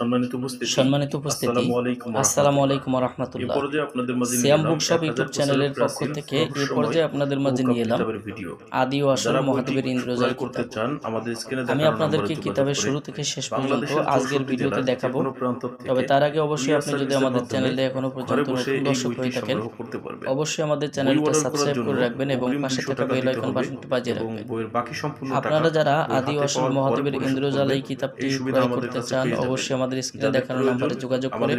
সম্মানিত উপস্থিতি। সম্মানিত উপস্থিতি। আসসালামু আলাইকুম আসসালামু এই পর্যায়ে আপনাদের মাঝে সিয়াম বুকশপ ইউটিউব চ্যানেলের পক্ষ থেকে এই পর্যায়ে আপনাদের মাঝে নিয়ে এলাম আদি ও আসল মহাদেবের ইন্দ্রজাল করতে চান আমাদের স্ক্রিনে আমি আপনাদেরকে কিতাবের শুরু থেকে শেষ পর্যন্ত আজকের ভিডিওতে দেখাবো। যেকোনো প্রান্ত থেকে তবে তার আগে অবশ্যই আপনি যদি আমাদের চ্যানেলে এখনও পর্যন্ত নতুন দর্শক হয়ে থাকেন অবশ্যই আমাদের চ্যানেলটা সাবস্ক্রাইব করে রাখবেন এবং অগ্রিম পাশে থাকা বেল আইকন বাটনটি বাজিয়ে রাখবেন। বইয়ের বাকি সম্পূর্ণ আপনারা যারা আদি পর মহাদেবের ইন্দ্রজাল এই কিতাবটি ক্রয় করতে চান অবশ্যই আমাদের স্ক্রিনে দেখানো নম্বরে যোগাযোগ করে আমাদের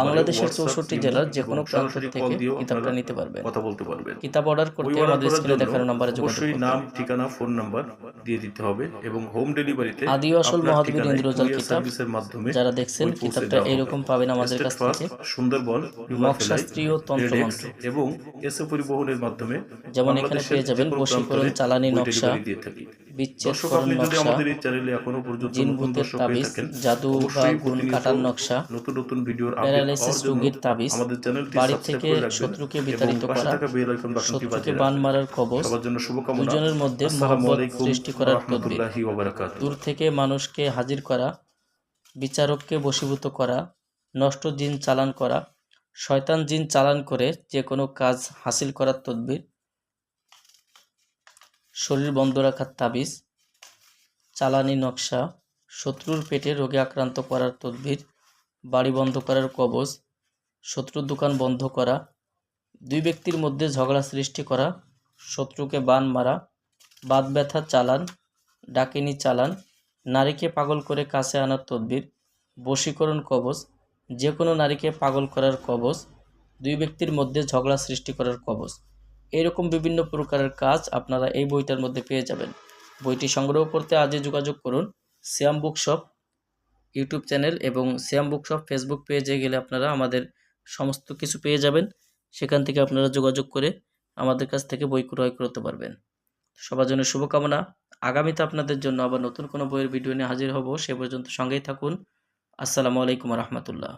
বাংলাদেশের চৌষট্টি জেলার যে কোনো প্রান্ত থেকে কিতাবটা নিতে পারবেন। কথা বলতে পারবেন। কিতাব অর্ডার করতে আমাদের স্ক্রিনে দেখানো নম্বরে যোগাযোগ নাম ঠিকানা ফোন নাম্বার দিয়ে দিতে হবে এবং হোম ডেলিভারিতে আদি আসল মহাদেবের ইন্দ্রজাল কিতাব সার্ভিসের মাধ্যমে যারা দেখছেন কিতাবটা এরকম পাবেন আমাদের কাছ থেকে। সুন্দরবন মগশাস্ত্রী ও তন্ত্রমন্ত্র। এবং এসে পরিবহনের মাধ্যমে যেমন এখানে পেয়ে যাবেন বশীকরণ, চালানি নকশা। বিচ্ছেদ যদি আমাদের এই চ্যানেলে এখনও পর্যন্ত নতুন তাবিজ জাদু বা গুণ কাটার নকশা। নতুন নতুন ভিডিওর আপডেট প্যারালাইসিস জন্য রোগীর তাবিজ। আমাদের চ্যানেলটি বাড়ি থেকে শত্রুকে বিতাড়িত করা। শত্রুকে বান মারার কবচ। সবার জন্য শুভকামনা। দুজনের মধ্যে মহব্বত সৃষ্টি করার তদবির। দূর থেকে মানুষকে হাজির করা বিচারককে বশীভূত করা নষ্ট জিন চালান করা শয়তান জিন চালান করে যে কোনো কাজ হাসিল করার তদবির শরীর বন্ধ রাখার তাবিজ চালানি নকশা শত্রুর পেটে রোগে আক্রান্ত করার তদবির বাড়ি বন্ধ করার কবজ শত্রুর দোকান বন্ধ করা দুই ব্যক্তির মধ্যে ঝগড়া সৃষ্টি করা শত্রুকে বান মারা বাত ব্যথা চালান, ডাকিনি চালান, নারীকে পাগল করে কাছে আনার তদবির, বশীকরণ কবজ যে কোনো নারীকে পাগল করার কবজ দুই ব্যক্তির মধ্যে ঝগড়া সৃষ্টি করার কবজ এরকম বিভিন্ন প্রকারের কাজ আপনারা এই বইটার মধ্যে পেয়ে যাবেন। বইটি সংগ্রহ করতে আজই যোগাযোগ করুন শ্যাম বুকশপ ইউটিউব চ্যানেল এবং শ্যাম বুকশপ ফেসবুক পেজে গেলে আপনারা আমাদের সমস্ত কিছু পেয়ে যাবেন। সেখান থেকে আপনারা যোগাযোগ করে আমাদের কাছ থেকে বই ক্রয় করতে পারবেন। সবার জন্য শুভকামনা। আগামীতে আপনাদের জন্য আবার নতুন কোনো বইয়ের ভিডিও নিয়ে হাজির হব। সে পর্যন্ত সঙ্গেই থাকুন। আসসালামু আলাইকুম রহমতুল্লাহ।